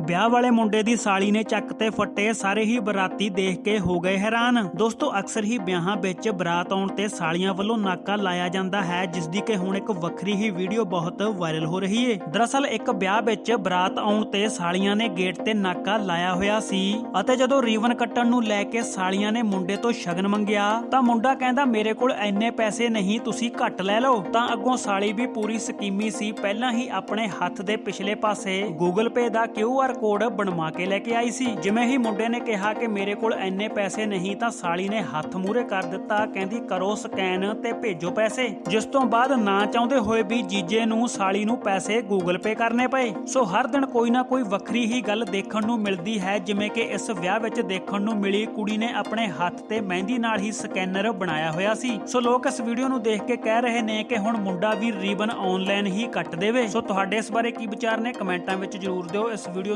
ਵਿਆਹ ਵਾਲੇ ਮੁੰਡੇ ਦੀ ਸਾਲੀ ਨੇ ਚੱਕ ਤੇ ਫੱਟੇ ਸਾਰੇ ਹੀ ਬਰਾਤੀ ਦੇਖ ਕੇ ਹੋ ਗਏ ਹੈਰਾਨ। ਦੋਸਤੋ, ਅਕਸਰ ਹੀ ਵਿਆਹਾਂ ਵਿੱਚ ਬਰਾਤ ਆਉਣ ਤੇ ਸਾਲੀਆਂ ਵੱਲੋਂ ਨਾਕਾ ਲਾਇਆ ਜਾਂਦਾ ਹੈ ਜਿਸ ਦੀ ਕਿ ਹੁਣ ਇੱਕ ਵੱਖਰੀ ਹੀ ਵੀਡੀਓ ਬਹੁਤ ਵਾਇਰਲ ਹੋ ਰਹੀ ਏ। ਦਰਅਸਲ, ਇੱਕ ਵਿਆਹ ਵਿੱਚ ਬਰਾਤ ਆਉਣ ਤੇ ਸਾਲੀਆਂ ਨੇ ਗੇਟ ਤੇ ਨਾਕਾ ਲਾਇਆ ਹੋਇਆ ਸੀ ਅਤੇ ਜਦੋਂ ਰੀਵਨ ਕੱਟਣ ਨੂੰ ਲੈ ਕੇ ਸਾਲੀਆਂ ਨੇ ਮੁੰਡੇ ਤੋਂ ਸ਼ਗਨ ਮੰਗਿਆ, ਤਾਂ ਮੁੰਡਾ ਕਹਿੰਦਾ, ਮੇਰੇ ਕੋਲ ਐਨੇ ਪੈਸੇ ਨਹੀਂ, ਤੁਸੀਂ ਘੱਟ ਲੈ ਲਓ। ਤਾਂ ਅੱਗੋਂ ਸਾਲੀ ਵੀ ਪੂਰੀ ਸਕੀਮੀ ਸੀ, ਪਹਿਲਾਂ ਹੀ ਆਪਣੇ ਹੱਥ ਦੇ ਪਿਛਲੇ ਪਾਸੇ ਗੂਗਲ ਪੇ ਦਾ QR ਕੋਡ ਬਣਵਾ ਕੇ ਲੈ ਕੇ ਆਈ ਸੀ। ਜਿਵੇਂ ਹੀ ਮੁੰਡੇ ਨੇ ਕਿਹਾ ਕਿ ਮੇਰੇ ਕੋਲ ਐਨੇ ਪੈਸੇ ਨਹੀਂ, ਤਾਂ ਸਾਲੀ ਨੇ ਹੱਥ ਮੂਰੇ ਕਰ ਦਿੱਤਾ, ਕਹਿੰਦੀ ਕਰੋ ਸਕੈਨ ਤੇ ਭੇਜੋ ਪੈਸੇ। ਜਿਸ ਤੋਂ ਬਾਅਦ ਨਾ ਚਾਹੁੰਦੇ ਹੋਏ ਵੀ ਜੀਜੇ ਨੂੰ, ਸਾਲੀ ਨੂੰ ਪੈਸੇ ਗੂਗਲ ਪੇ ਕਰਨੇ ਪਏ। ਸੋ ਹਰ ਦਿਨ ਕੋਈ ਨਾ ਕੋਈ ਵੱਖਰੀ ਹੀ ਗੱਲ ਦੇਖਣ ਨੂੰ ਮਿਲਦੀ ਹੈ, ਜਿਵੇਂ ਕਿ ਇਸ ਵਿਆਹ ਵਿੱਚ ਦੇਖਣ ਨੂੰ ਮਿਲੀ ਕੁੜੀ ਨੇ ਆਪਣੇ ਹੱਥ ਤੇ ਮਹਿੰਦੀ ਨਾਲ ਹੀ ਸਕੈਨਰ ਬਣਾਇਆ ਹੋਇਆ ਸੀ। ਸੋ ਲੋਕ ਇਸ ਵੀਡੀਓ ਨੂੰ ਦੇਖ ਕੇ ਕਹਿ ਰਹੇ ਨੇ ਕਿ ਹੁਣ ਮੁੰਡਾ ਵੀ ਰੀਬਨ ਆਨਲਾਈਨ ਹੀ ਕੱਟ ਦੇਵੇ। ਸੋ ਤੁਹਾਡੇ ਇਸ ਬਾਰੇ ਕੀ ਵਿਚਾਰ ਨੇ, ਕਮੈਂਟਾਂ ਵਿੱਚ ਜਰੂਰ ਦਿਓ। ਇਸ ਵੀਡੀਓ